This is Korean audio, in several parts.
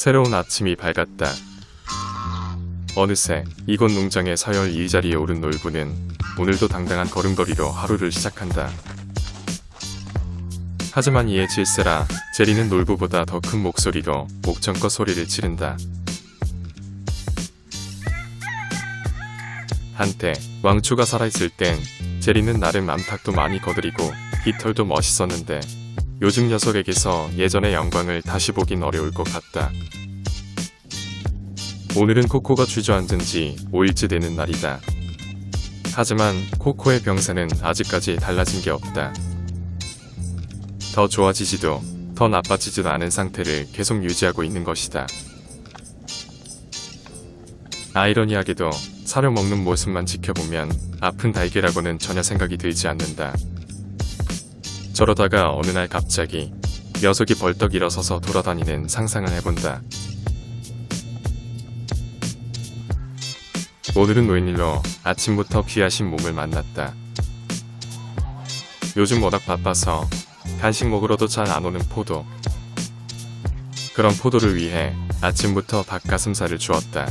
새로운 아침이 밝았다. 어느새 이곳 농장의 서열 2자리에 오른 놀부는 오늘도 당당한 걸음걸이로 하루를 시작한다. 하지만 이에 질세라 제리는 놀부보다 더 큰 목소리로 목청껏 소리를 지른다. 한때 왕추가 살아있을 땐 제리는 나름 암탉도 많이 거드리고 깃털도 멋있었는데 요즘 녀석에게서 예전의 영광을 다시 보긴 어려울 것 같다. 오늘은 코코가 주저앉은 지 5일째 되는 날이다. 하지만 코코의 병세는 아직까지 달라진 게 없다. 더 좋아지지도 더 나빠지지도 않은 상태를 계속 유지하고 있는 것이다. 아이러니하게도 사료 먹는 모습만 지켜보면 아픈 달걀하고는 전혀 생각이 들지 않는다. 저러다가 어느 날 갑자기 녀석이 벌떡 일어서서 돌아다니는 상상을 해본다. 오늘은 웬일로 아침부터 귀하신 몸을 만났다. 요즘 워낙 바빠서 간식 먹으러도 잘 안 오는 포도. 그런 포도를 위해 아침부터 닭가슴살을 주었다.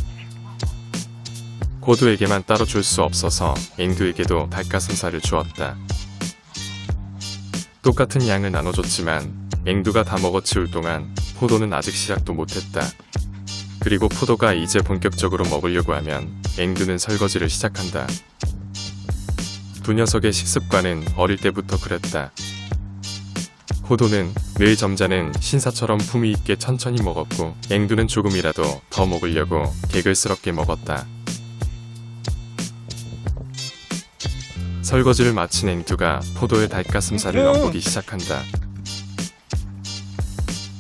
고두에게만 따로 줄 수 없어서 앵두에게도 닭가슴살을 주었다. 똑같은 양을 나눠줬지만 앵두가 다 먹어치울 동안 포도는 아직 시작도 못했다. 그리고 포도가 이제 본격적으로 먹으려고 하면 앵두는 설거지를 시작한다. 두 녀석의 식습관은 어릴 때부터 그랬다. 포도는 늘 점자는 신사처럼 품위 있게 천천히 먹었고 앵두는 조금이라도 더 먹으려고 개글스럽게 먹었다. 설거지를 마친 앵두가 포도의 닭가슴살을 엿보기 시작한다.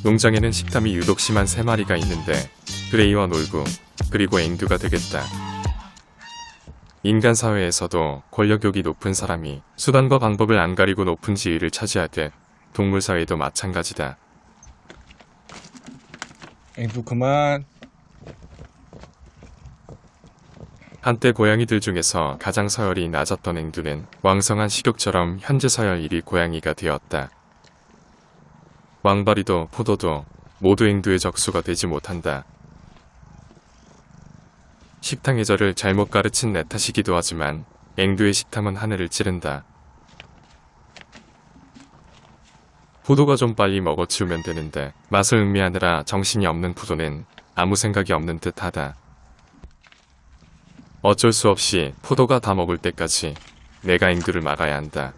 농장에는 식탐이 유독 심한 세 마리가 있는데 그레이와 놀부 그리고 앵두가 되겠다. 인간 사회에서도 권력욕이 높은 사람이 수단과 방법을 안 가리고 높은 지위를 차지하되 동물 사회도 마찬가지다. 앵두 그만 한때 고양이들 중에서 가장 서열이 낮았던 앵두는 왕성한 식욕처럼 현재 서열 1위 고양이가 되었다. 왕바리도 포도도 모두 앵두의 적수가 되지 못한다. 식탐의 저를 잘못 가르친 내 탓이기도 하지만 앵두의 식탐은 하늘을 찌른다. 포도가 좀 빨리 먹어치우면 되는데 맛을 음미하느라 정신이 없는 포도는 아무 생각이 없는 듯하다. 어쩔 수 없이 포도가 다 먹을 때까지 내가 앵두를 막아야 한다.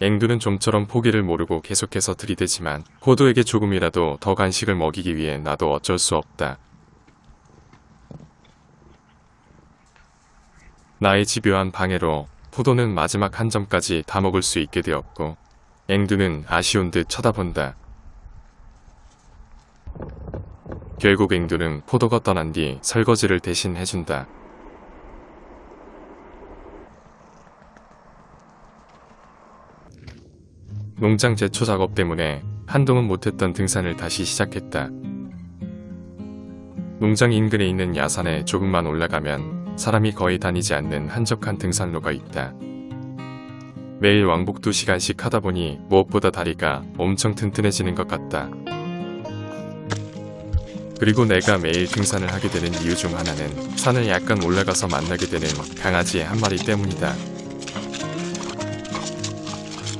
앵두는 좀처럼 포기를 모르고 계속해서 들이대지만 포도에게 조금이라도 더 간식을 먹이기 위해 나도 어쩔 수 없다. 나의 집요한 방해로 포도는 마지막 한 점까지 다 먹을 수 있게 되었고 앵두는 아쉬운 듯 쳐다본다. 결국 앵두는 포도가 떠난 뒤 설거지를 대신 해준다. 농장 제초 작업 때문에 한동안 못했던 등산을 다시 시작했다. 농장 인근에 있는 야산에 조금만 올라가면 사람이 거의 다니지 않는 한적한 등산로가 있다. 매일 왕복 2시간씩 하다 보니 무엇보다 다리가 엄청 튼튼해지는 것 같다. 그리고 내가 매일 등산을 하게 되는 이유 중 하나는 산을 약간 올라가서 만나게 되는 강아지 한 마리 때문이다.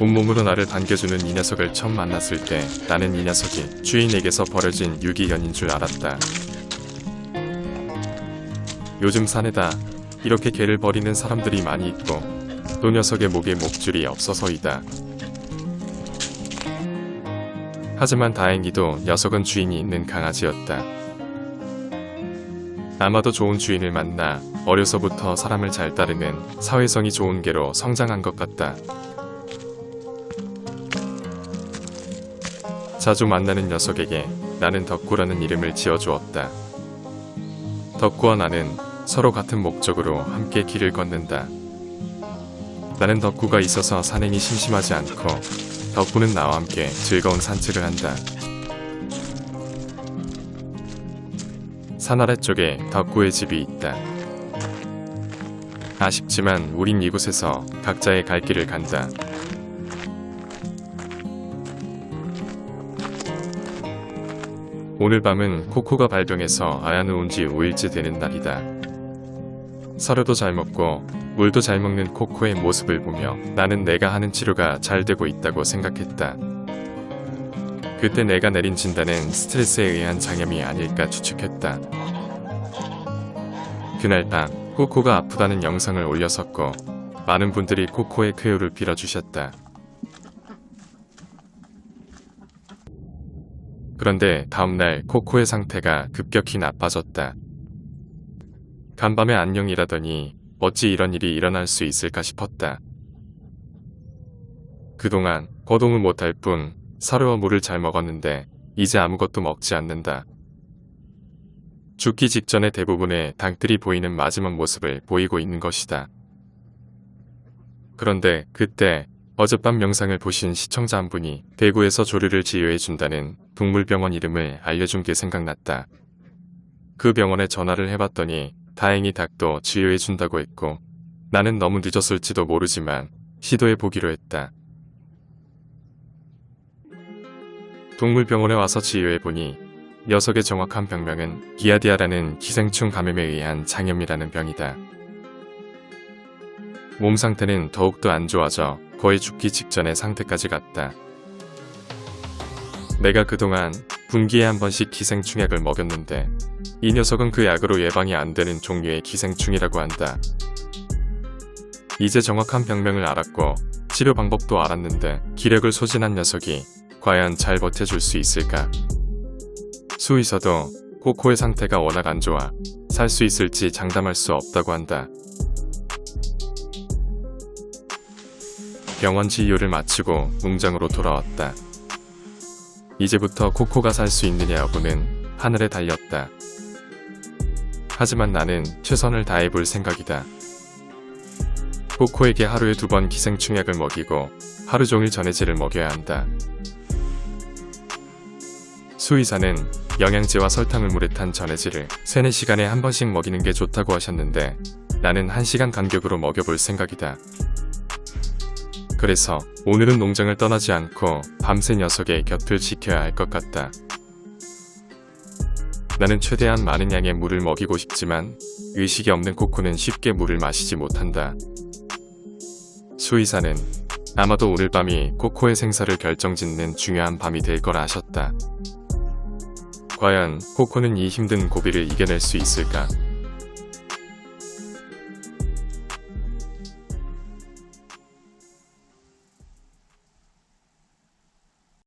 온몸으로 나를 반겨주는 이 녀석을 처음 만났을 때 나는 이 녀석이 주인에게서 버려진 유기견인 줄 알았다. 요즘 산에다 이렇게 개를 버리는 사람들이 많이 있고 또 녀석의 목에 목줄이 없어서이다. 하지만 다행히도 녀석은 주인이 있는 강아지였다. 아마도 좋은 주인을 만나 어려서부터 사람을 잘 따르는 사회성이 좋은 개로 성장한 것 같다. 자주 만나는 녀석에게 나는 덕구라는 이름을 지어주었다. 덕구와 나는 서로 같은 목적으로 함께 길을 걷는다. 나는 덕구가 있어서 산행이 심심하지 않고 덕구는 나와 함께 즐거운 산책을 한다. 산 아래쪽에 덕구의 집이 있다. 아쉽지만 우린 이곳에서 각자의 갈 길을 간다. 오늘 밤은 코코가 발병해서 아야 누운 지 5일째 되는 날이다. 사료도 잘 먹고 물도 잘 먹는 코코의 모습을 보며 나는 내가 하는 치료가 잘 되고 있다고 생각했다. 그때 내가 내린 진단은 스트레스에 의한 장염이 아닐까 추측했다. 그날 밤 코코가 아프다는 영상을 올렸었고 많은 분들이 코코의 쾌유를 빌어주셨다. 그런데 다음날 코코의 상태가 급격히 나빠졌다. 간밤에 안녕이라더니 어찌 이런 일이 일어날 수 있을까 싶었다. 그동안 거동을 못할 뿐 사료와 물을 잘 먹었는데 이제 아무것도 먹지 않는다. 죽기 직전에 대부분의 당들이 보이는 마지막 모습을 보이고 있는 것이다. 그런데 그때 어젯밤 영상을 보신 시청자 한 분이 대구에서 조류를 치료해 준다는 동물병원 이름을 알려준 게 생각났다. 그 병원에 전화를 해봤더니 다행히 닭도 치료해 준다고 했고 나는 너무 늦었을지도 모르지만 시도해 보기로 했다. 동물병원에 와서 치료해 보니 녀석의 정확한 병명은 기아디아라는 기생충 감염에 의한 장염이라는 병이다. 몸 상태는 더욱더 안 좋아져 거의 죽기 직전의 상태까지 갔다. 내가 그동안 분기에 한 번씩 기생충약을 먹였는데 이 녀석은 그 약으로 예방이 안 되는 종류의 기생충이라고 한다. 이제 정확한 병명을 알았고 치료 방법도 알았는데 기력을 소진한 녀석이 과연 잘 버텨줄 수 있을까? 수의사도 코코의 상태가 워낙 안 좋아 살 수 있을지 장담할 수 없다고 한다. 병원 진료를 마치고 농장으로 돌아왔다. 이제부터 코코가 살 수 있느냐 여부는 하늘에 달렸다. 하지만 나는 최선을 다해볼 생각이다. 코코에게 하루에 두 번 기생충약을 먹이고 하루 종일 전해질을 먹여야 한다. 수의사는 영양제와 설탕을 물에 탄 전해질을 3, 4시간에 한 번씩 먹이는 게 좋다고 하셨는데 나는 1시간 간격으로 먹여볼 생각이다. 그래서 오늘은 농장을 떠나지 않고 밤새 녀석의 곁을 지켜야 할 것 같다. 나는 최대한 많은 양의 물을 먹이고 싶지만 의식이 없는 코코는 쉽게 물을 마시지 못한다. 수의사는 아마도 오늘 밤이 코코의 생사를 결정짓는 중요한 밤이 될 거라 하셨다. 과연 코코는 이 힘든 고비를 이겨낼 수 있을까?